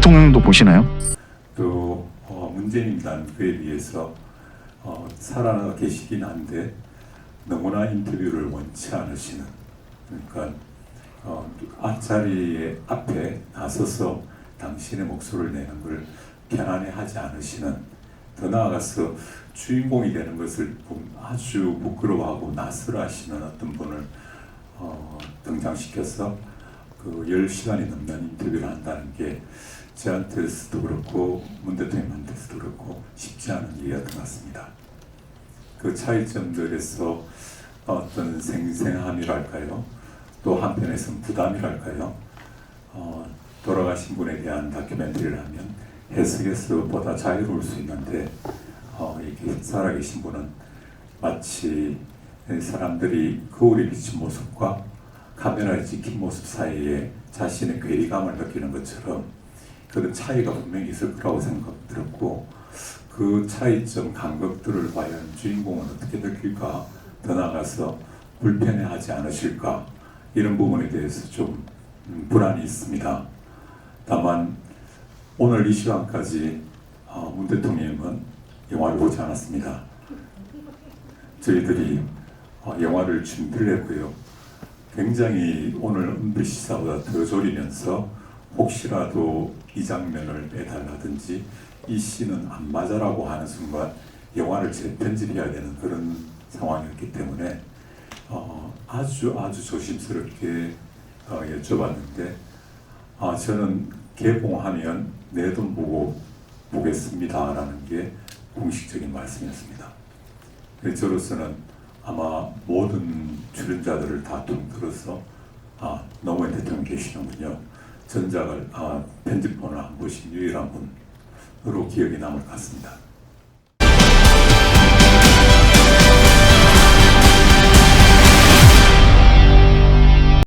보시나요? 또 어, 문재인이라는 그에 비해서 어, 살아 계시긴 한데 너무나 인터뷰를 원치 않으시는 그러니까 어, 앞자리에 앞에 나서서 당신의 목소리를 내는 걸 편안해하지 않으시는 더 나아가서 주인공이 되는 것을 좀 아주 부끄러워하고 낯설어하시는 어떤 분을 어, 등장시켜서 그 10시간이 넘는 인터뷰를 한다는 게 저한테서도 그렇고 문 대통령한테서도 그렇고 쉽지 않은 일이었던 것 같습니다. 그 차이점들에서 어떤 생생함이랄까요? 또 한편에서는 부담이랄까요? 어, 돌아가신 분에 대한 다큐멘터리를 하면 해석에서 보다 자유로울 수 있는데 어, 이렇게 살아계신 분은 마치 사람들이 거울에 비친 모습과 카메라에 찍힌 모습 사이에 자신의 괴리감을 느끼는 것처럼 그런 차이가 분명히 있을 거라고 생각 들었고 그 차이점 감각들을 과연 주인공은 어떻게 느낄까 더 나아가서 불편해하지 않으실까 이런 부분에 대해서 좀 음, 불안이 있습니다. 다만 오늘 이 시간까지 어, 문 대통령은 영화를 보지 않았습니다. 저희들이 어, 영화를 준비를 했고요. 굉장히 오늘 은비 시사보다 더 졸이면서 혹시라도 이 장면을 빼달라든지 이 씬은 안 맞아라고 하는 순간 영화를 재편집해야 되는 그런 상황이었기 때문에 어, 아주 아주 조심스럽게 어, 여쭤봤는데 아, 저는 개봉하면 내 돈 보고 보겠습니다라는 게 공식적인 말씀이었습니다. 저로서는 아마 모든 출연자들을 다 통틀어서 아 노무현 대통령 계시는군요. 전작을 아, 편집본을 안 보신 유일한 분으로 기억이 남을 것 같습니다.